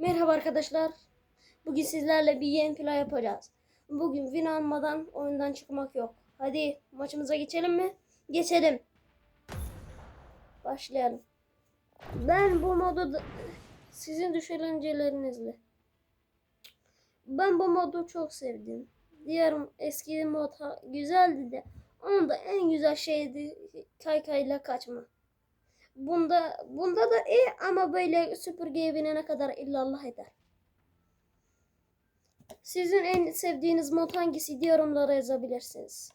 Merhaba arkadaşlar. Bugün sizlerle bir gameplay yapacağız. Bugün win almadan oyundan çıkmak yok. Hadi maçımıza geçelim mi? Geçelim. Başlayalım. Ben bu modu sizin düşüncelerinizle. Ben bu modu çok sevdim. Diğer eski mod güzeldi de onun da en güzel şeydi kaykayla kaçma. Bunda bunda da iyi ama böyle süpürgeye binene kadar illallah eder. Sizin en sevdiğiniz mod hangisiydi yorumlara yazabilirsiniz.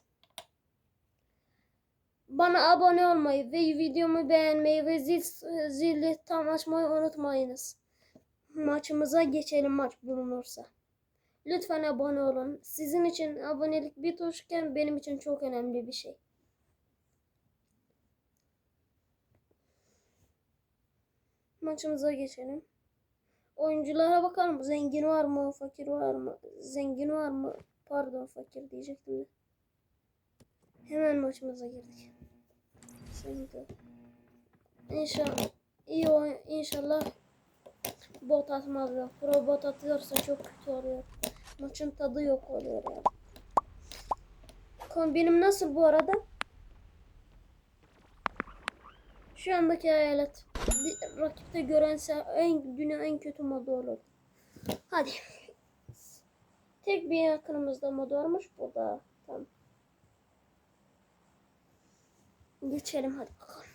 Bana abone olmayı ve videomu beğenmeyi ve zil, zili tam açmayı unutmayınız. Maçımıza geçelim maç bulunursa. Lütfen abone olun. Sizin için abonelik bir tuşken benim için çok önemli bir şey. Maçımıza geçelim. Oyunculara bakalım. Zengin var mı? Fakir var mı? Zengin var mı? Pardon fakir diyecektim de. Hemen maçımıza girdik. Şimdi. İnşallah iyi oyun. İnşallah bot atmazlar. Pro bot atıyorsa çok kötü oluyor. Maçın tadı yok oluyor ya. Kombinim nasıl bu arada? Şu andaki hayalet. Rakipte görense en dünya en kötü modu olur. Hadi. Tek bir yakınımızda mod varmış. Bu da tamam. Geçelim hadi bakalım.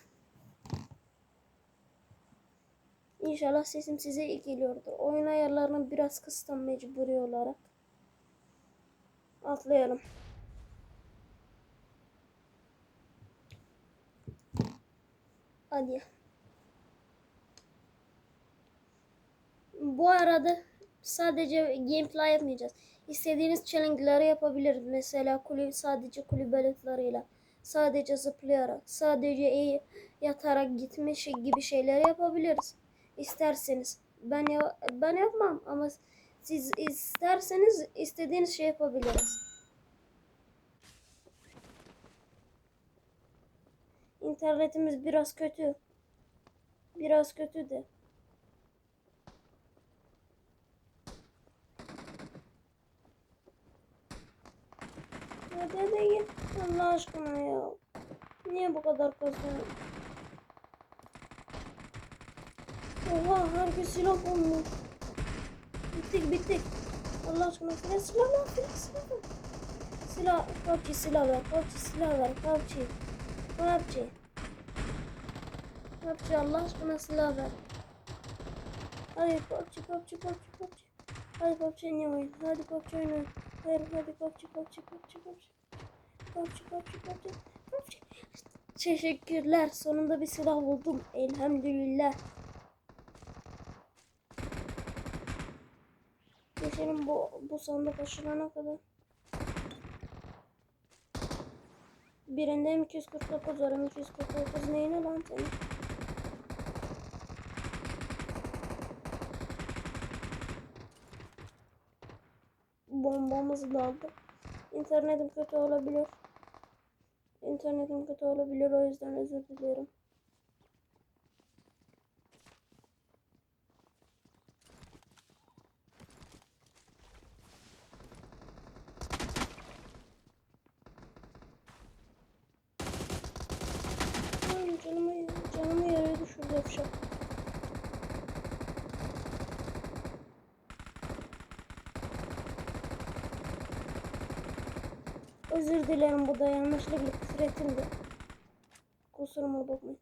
İnşallah sesim size iyi geliyordur. Oyun ayarlarını biraz kıstım mecburi olarak. Atlayalım. Hadi. Bu arada sadece gameplay yapmayacağız. İstediğiniz challenge'ları yapabiliriz. Mesela kulüp sadece kulübeliklarıyla, sadece zıplayarak, sadece yatarak gitme şey gibi şeyler yapabiliriz. İsterseniz. Ben ya ben yapmam ama siz isterseniz istediğiniz şey yapabiliriz. İnternetimiz biraz kötü. Biraz kötü de. Ya dede git Allah aşkına ya. Niye bu kadar kızıyorsun? Oha herkes silah bulmuş. Bittik bittik. Allah aşkına silah silah ver silah silah ver. Silah PUBG silah ver PUBG silah ver PUBG. PUBG. PUBG Allah aşkına silah ver. Hadi PUBG PUBG PUBG PUBG. Hadi PUBG oyun? Hadi PUBG oynayın. Hayır hadi PUBG PUBG PUBG PUBG. PUBG PUBG PUBG PUBG. Teşekkürler. Sonunda bir silah buldum. Elhamdülillah. Geçelim bu, bu sandık aşılana kadar. Birinde M249 var. M249 neyine lan senin? Bombamız da aldı. İnternetim kötü olabilir. İnternetim kötü olabilir o yüzden özür dilerim. Özür dilerim bu da yanlışlıkla küfür ettim de. Kusuruma bakmayın.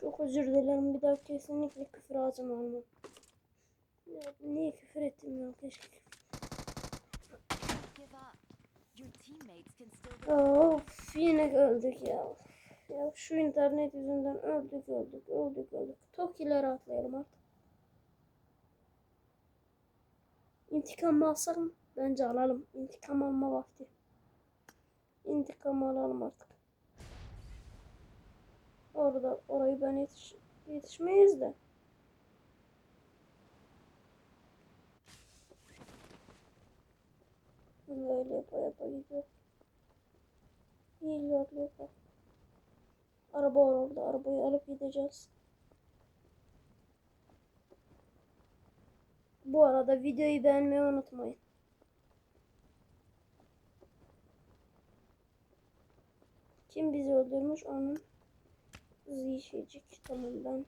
Çok özür dilerim. Bir daha kesinlikle küfür ağzıma almam. Ya, niye küfür ettim ya keşke. Of yine öldük ya. Ya şu internet yüzünden öldük öldük öldük öldük. Tokileri atlayalım artık. İntikam alsak mı? Bence alalım. İntikam alma vakti. İntikam alalım artık. Orada orayı ben yetiş Yetişmeyiz de. Böyle gidiyor. İyi yollu yapa. Araba var orada. Arabayı alıp gideceğiz. Bu arada videoyu beğenmeyi unutmayın. Kim bizi öldürmüş onun zişecek. Tamam ben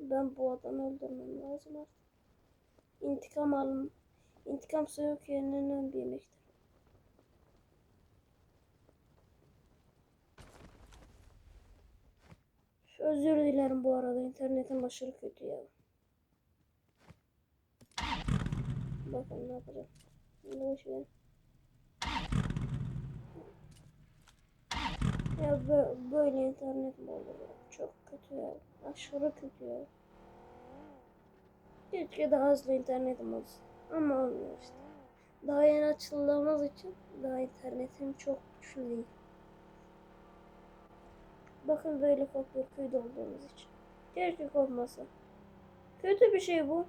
ben bu adamı öldürmem lazım artık. İntikam alın. İntikam soğuk yerinden bir yemektir. Özür dilerim bu arada internetim aşırı kötü ya. Bakın ne yapacağım. Boş ver. Ya bö- böyle internet mi olur? Çok kötü ya. Aşırı kötü ya. Keşke daha hızlı internetim olsun. Ama olmuyor işte. Daha yeni açıldığımız için daha internetim çok güçlü değil. Bakın böyle fakir köyde olduğumuz için. Keşke olmasa. Kötü bir şey bu.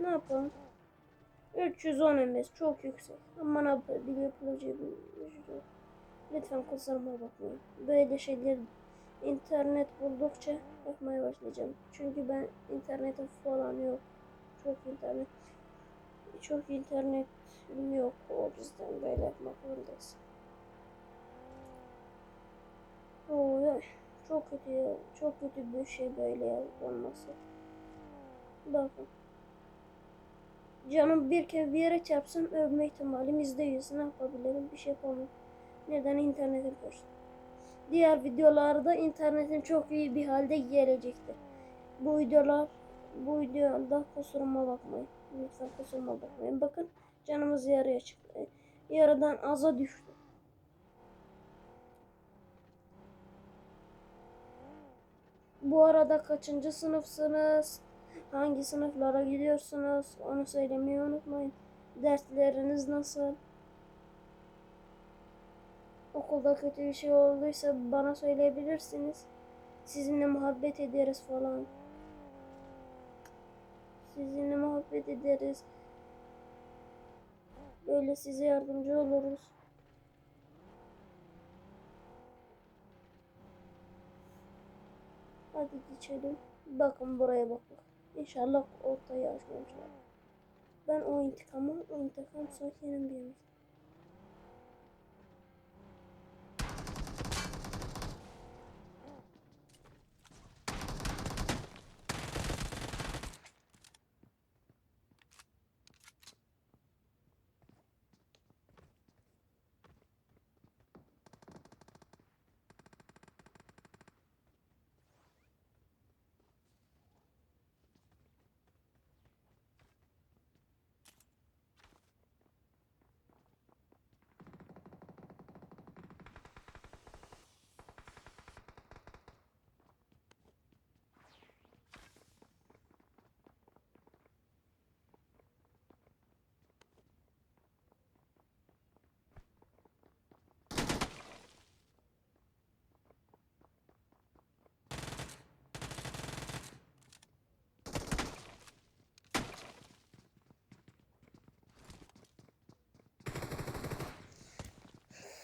Ne yapalım? 310 ms çok yüksek. Ama ne yapabilir yapılacağı bir yok. Lütfen kusuruma bakmayın. Böyle şeyler internet buldukça bakmaya başlayacağım. Çünkü ben internetim falan yok. Çok internet çok internet yok. O yüzden böyle yapmak zorundayız. Oo, çok kötü. Çok kötü bir şey böyle olması. Bakın. Canım bir kere bir yere çarpsam ölme ihtimalim yüzde yüz. Ne yapabilirim? Bir şey yapamam. Neden internetim kötü? Diğer videolarda internetim çok iyi bir halde gelecektir. Bu videolar bu videoda kusuruma bakmayın. Lütfen kusuruma bakmayın. Bakın canımız yarıya çıktı. Yarıdan aza düştü. Bu arada kaçıncı sınıfsınız? Hangi sınıflara gidiyorsunuz? Onu söylemeyi unutmayın. Dersleriniz nasıl? Okulda kötü bir şey olduysa bana söyleyebilirsiniz. Sizinle muhabbet ederiz falan. Sizinle muhabbet ederiz. Böyle size yardımcı oluruz. Hadi geçelim. Bakın buraya bak. bak. İnşallah ortayı açmamışlar. Ben o intikamı, o intikam soğukenin bir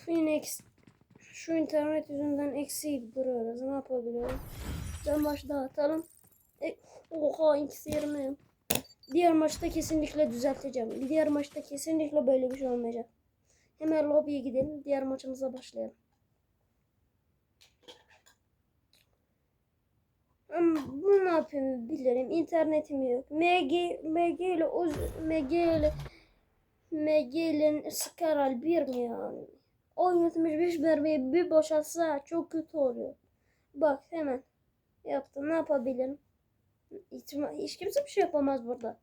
Yine şu internet yüzünden eksi duruyoruz. Ne yapabilirim? Ben maç dağıtalım. E, oha ikisi yerime. Diğer maçta kesinlikle düzelteceğim. Diğer maçta kesinlikle böyle bir şey olmayacak. Hemen lobiye gidelim. Diğer maçımıza başlayalım. Ama bunu ne yapayım bilirim. İnternetim yok. MG, MG ile MG ile MG ile Skaral bir mi yani? O 75 mermiyi bir boşaltsa çok kötü oluyor. Bak hemen yaptım. Ne yapabilirim? Hiç, hiç kimse bir şey yapamaz burada.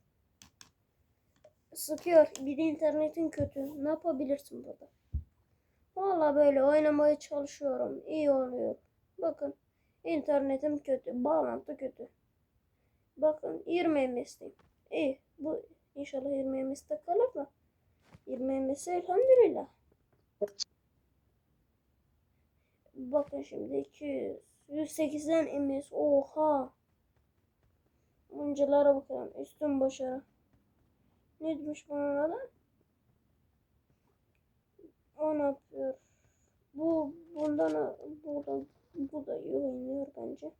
Sıkıyor. Bir de internetin kötü. Ne yapabilirsin burada? Valla böyle oynamaya çalışıyorum. İyi oluyor. Bakın. internetim kötü. Bağlantı kötü. Bakın 20 MS'deyim. İyi. Bu inşallah 20 MS'de kalır da. 20 MS elhamdülillah. Bakın şimdi 200. 180 ms. Oha. Oyunculara bakalım. Üstün başarı. Ne demiş bunun adı? O ne yapıyor? Bu bundan bu da bu da iyi oynuyor bence.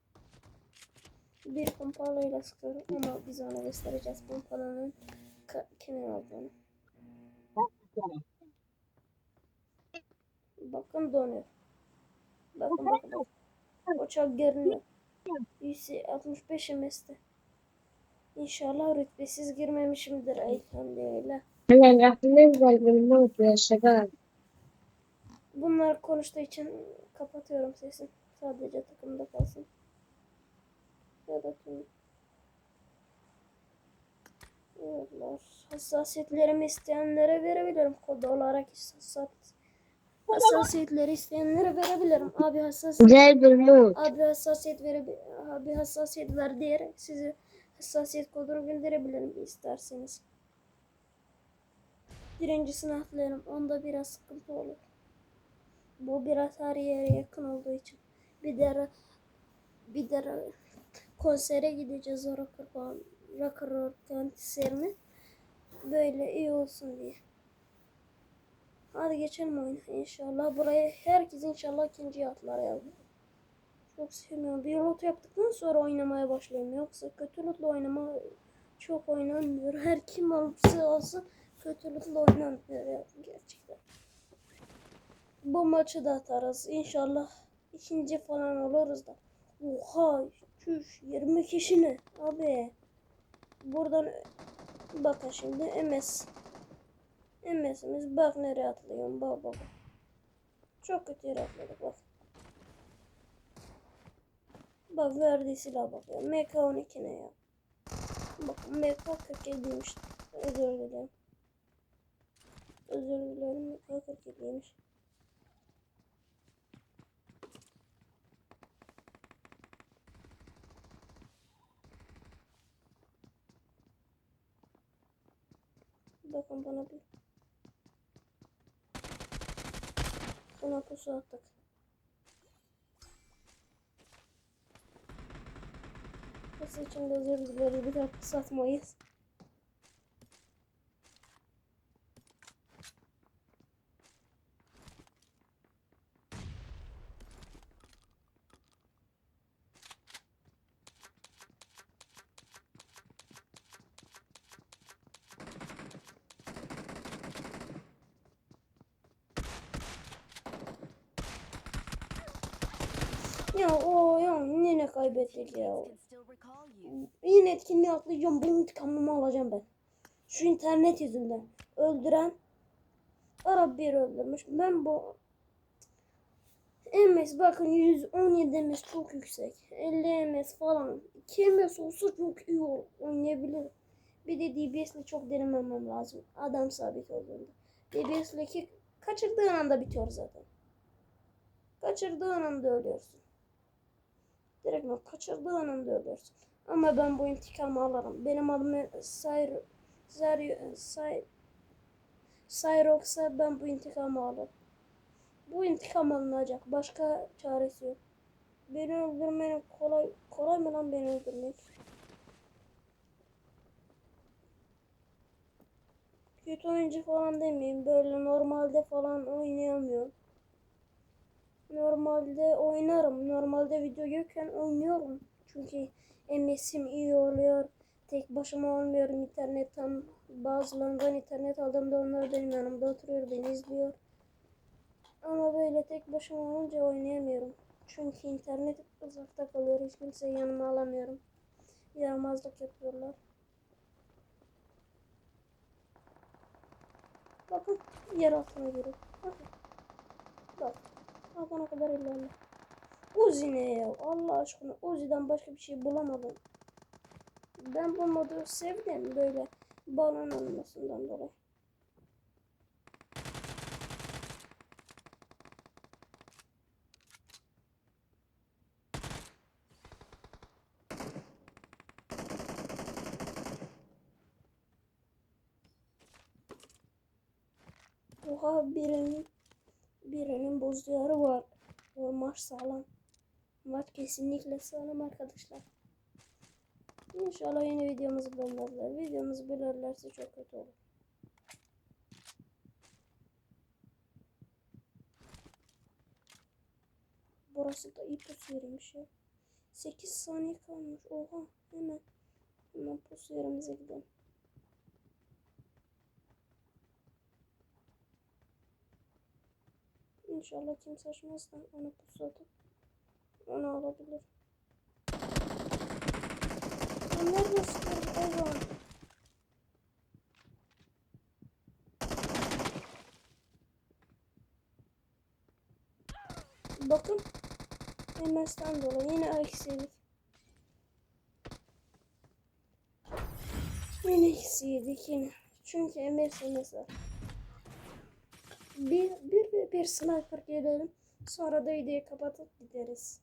Bir pompalayla sıkıyor ama biz ona göstereceğiz pompalanın kimin olduğunu. Bakın donuyor. Bakın bakın. bakın. Uçak görünüyor. 165 MS'de. İnşallah rütbesiz girmemişimdir elhamdülillah. Yani aklımda güzel bölümde okuyor şaka. Bunlar konuştuğu için kapatıyorum sesini. Sadece takımda kalsın. Ya da kim? Hassasiyetlerimi isteyenlere verebilirim kod olarak hassasiyet hassasiyetleri isteyenlere verebilirim. Abi hassasiyet. Güzel bir. Abi hassasiyet vere abi hassasiyet ver diyerek size hassasiyet kodunu gönderebilirim isterseniz. Birinci sınavlarım onda biraz sıkıntı olur. Bu biraz her yere yakın olduğu için. Bir de bir de konsere gideceğiz o rocker, rocker konserine. Böyle iyi olsun diye. Hadi geçelim oyuna inşallah. Buraya herkes inşallah ikinci atlar yazdı. Çok sevmiyorum. Bir lot yaptıktan sonra oynamaya başlayayım. Yoksa kötü lotla oynama çok oynanmıyor. Her kim olursa olsun kötü lotla oynanmıyor ya gerçekten. Bu maçı da atarız. İnşallah ikinci falan oluruz da. Oha çüş 20 kişi ne abi. Buradan bakın şimdi MS. MS'imiz bak nereye atlıyorum bak bak. bak. Çok kötü yere atladık bak. Bak verdiği silah bakıyor. MK12 ne ya? Bak MK47'ymiş. Özür dilerim. Özür dilerim MK47'ymiş. Bakın bana bir Buna pusu attık. Pusu için de özür dileriz. Bir daha pusu atmayız. Ya o ya yine kaybettik ya. Yine etkinliği atlayacağım. Bunun intikamını alacağım ben. Şu internet yüzünden. Öldüren Arap bir öldürmüş. Ben bu MS bakın 117 MS çok yüksek. 50 MS falan. 2 MS olsa çok iyi. Oynayabilir. Bir de DBS ile çok denememem lazım. Adam sabit olduğunda. DBS ile ki kaçırdığın anda bitiyor zaten. Kaçırdığın anda ölüyorsun. Direkt bak kaçırdığın anda ölüyorsun. Ama ben bu intikamı alırım. Benim adım Sayr Sayr Sayr Cyrox'a ben bu intikamı alırım. Bu intikam alınacak. Başka çaresi yok. Beni öldürmenin kolay kolay mı lan beni öldürmek? Kötü oyuncu falan demeyeyim. Böyle normalde falan oynayamıyorum. Normalde oynarım. Normalde video yokken oynuyorum. Çünkü MS'im iyi oluyor. Tek başıma olmuyorum internetten. Bazılarından internet aldığımda onlar benim yanımda oturuyor, beni izliyor. Ama böyle tek başıma olunca oynayamıyorum. Çünkü internet uzakta kalıyor. Hiç kimseyi yanıma alamıyorum. Yaramazlık yapıyorlar. Bakın yer altına giriyor. Bakın. Bak. Bakana kadar ilerle. Uzi ne ya? Allah aşkına Uzi'den başka bir şey bulamadım. Ben bu modu sevdim böyle balon olmasından dolayı. Oha birinin birinin buz diyarı var. O maç sağlam. Maç kesinlikle sağlam arkadaşlar. İnşallah yeni videomuzu bölmezler. Videomuzu bölerlerse çok kötü olur. Burası da iyi pus yeriymiş ya. 8 saniye kalmış. Oha hemen. Hemen pus yerimize gidelim. İnşallah kimse açmazdan ona pusu atıp onu alabilir. Nereden sıkıyorsun hayvan? Bakın. MS'den dolayı yine eksilik. Yine eksiydik yine. Çünkü MS var. Bir, bir, bir, sniper gelelim. Sonra da videoyu kapatıp gideriz.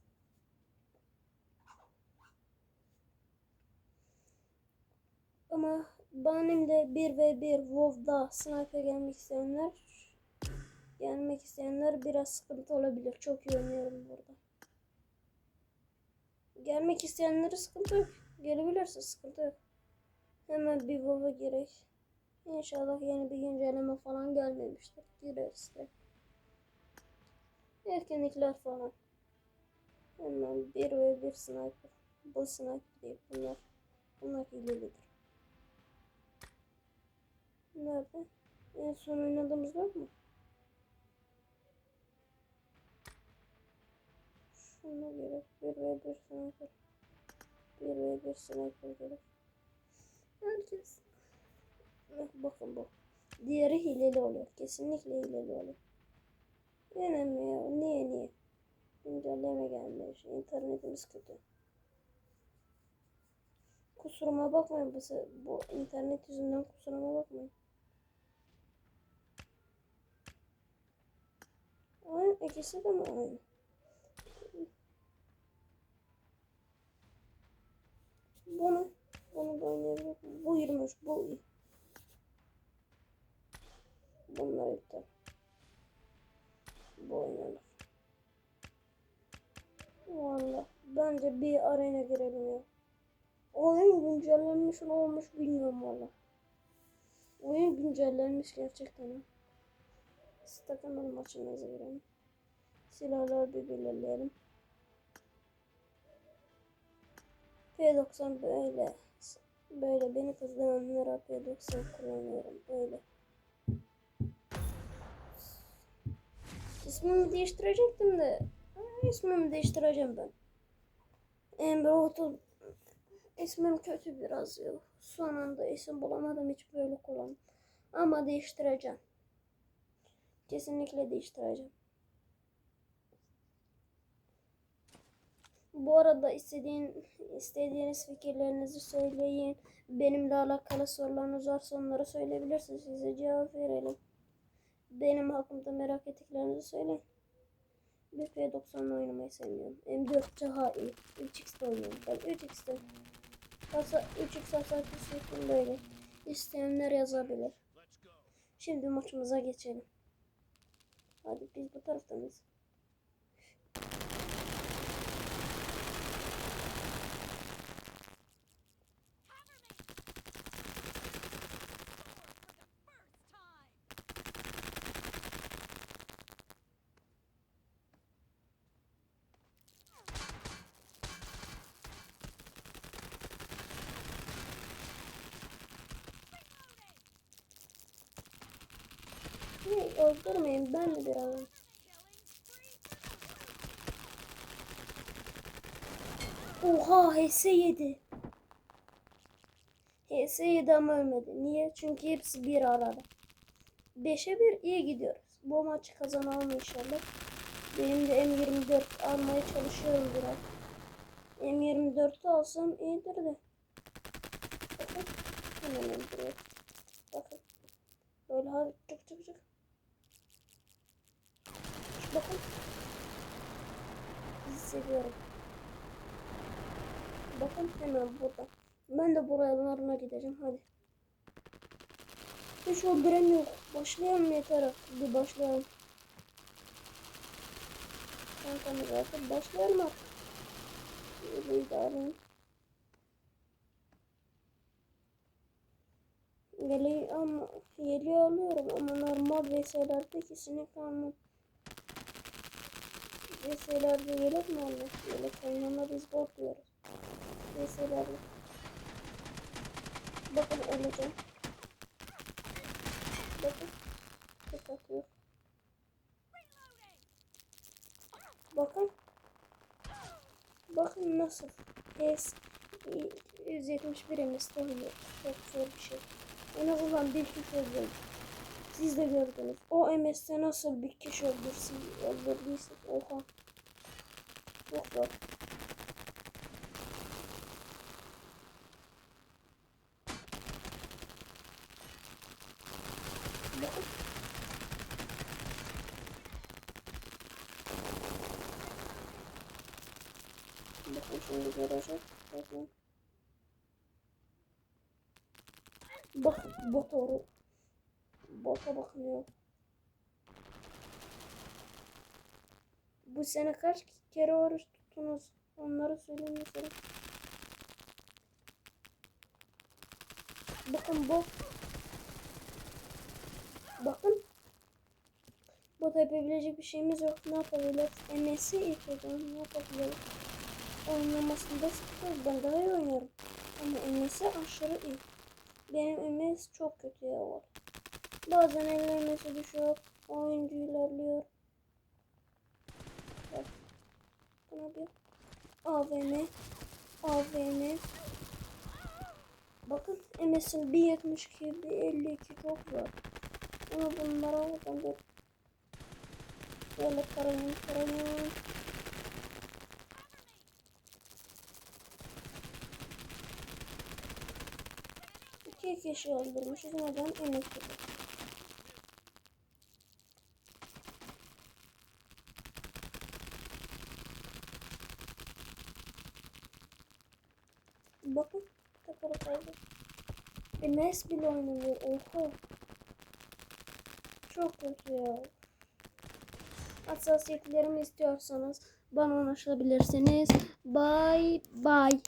Ama benim de 1v1 WoW'da sniper gelmek isteyenler gelmek isteyenler biraz sıkıntı olabilir. Çok iyi oynuyorum burada. Gelmek isteyenlere sıkıntı yok. Gelebilirse sıkıntı yok. Hemen bir WoW'a gerek. İnşallah yeni bir güncelleme falan gelmemiştir. Gireriz de. Etkinlikler falan. Hemen bir ve bir sniper. Bu sniper değil. Bunlar, bunlar hilelidir. Nerede? En son oynadığımız var mı? Şuna gerek. Bir ve bir sniper. Bir ve bir sniper gerek. Herkes. Bakın bu. Diğeri hileli oluyor. Kesinlikle hileli oluyor. Yine mi ya? Niye niye? Güncelleme gelmiş. İnternetimiz kötü. Kusuruma bakmayın bu, bu internet yüzünden kusuruma bakmayın. Aynı ikisi de mi aynı? Bunu bunu da oynayabilirim. Bu 23 bu. Bunlar iptal. Bu oynanır. Valla bence bir arena girelim ya. Oyun güncellenmiş mi olmuş bilmiyorum valla. Oyun güncellenmiş gerçekten. ha. Stakamel maçımıza girelim. Silahları bir belirleyelim. P90 böyle. Böyle beni kızdıranlara P90 kullanıyorum. Böyle. İsmimi değiştirecektim de. İsmimi değiştireceğim ben. Emre Otu ismim kötü biraz ya. Son anda isim bulamadım hiç böyle kullan. Ama değiştireceğim. Kesinlikle değiştireceğim. Bu arada istediğin istediğiniz fikirlerinizi söyleyin. Benimle alakalı sorularınız varsa onları söyleyebilirsiniz. Size cevap verelim. Benim hakkımda merak ettiklerinizi söyleyin. Bir P90'la oynamayı sevmiyorum. M4 daha iyi. 3x'de oynuyorum. Ben 3x'de. Kasa 3x hasar kesinlikle böyle. İsteyenler yazabilir. Şimdi maçımıza geçelim. Hadi biz bu taraftanız. Hey, öldürmeyin ben de biraz. Oha HS yedi. HS yedi ama ölmedi. Niye? Çünkü hepsi bir arada. 5'e 1 iyi gidiyoruz. Bu maçı kazanalım inşallah. Benim de M24 almaya çalışıyorum biraz. M24'ü alsam iyidir de. Bakın. Hemen M24. Bakın. Böyle hadi çık çık çık. Bakın. Hissediyorum. Bakın hemen burada. Ben de buralarına gideceğim hadi. Hiç öldüren yok. Başlayalım yeter artık. Bir başlayalım. Kankamız artık başlayalım artık. Bir idare. Yeleği ama yeleği alıyorum ama normal VS'lerde kesinlikle almam. VS'lerde yelek mi almak? Yelek oynanma biz bot diyoruz. VS'lerde. Bakın öleceğim. Bakın. Tek atıyor. Bakın. Bakın nasıl. PS 171 MS'de oynuyor. Çok zor bir şey. En azından bir kişi öldürdüm. Siz de gördünüz. O MS'de nasıl bir kişi öldürsün, öldürdüysek oha. Çok zor. Bakın. Şimdi görecek. Bakın. Bak bot oru. Bota bakmıyor. Bu sene kaç kere oruç tuttunuz? Onları söyleyin mesela. Bakın bot. Bakın. Bot yapabilecek bir şeyimiz yok. Ne yapabiliriz? MS'i ilk ediyorum. Ne yapabiliriz? Oynamasında sıkıntı. Ben daha iyi oynarım. Ama MS'i aşırı iyi. Benim MS çok kötü ya var. Bazen elim MS'e düşüyor. Oyuncu ilerliyor. Bak. Ne yapıyor? AVM. AVM. Bakın MS'in 1.72, 1.52 çok zor. Ama bunlara de böyle karayım karayım. İki kişi öldürmüşüz neden emek gibi. Bakın takılı kaldı. MS bile oynanıyor. Oha. Çok kötü ya. Hassasiyetlerimi istiyorsanız bana ulaşabilirsiniz. Bye bye.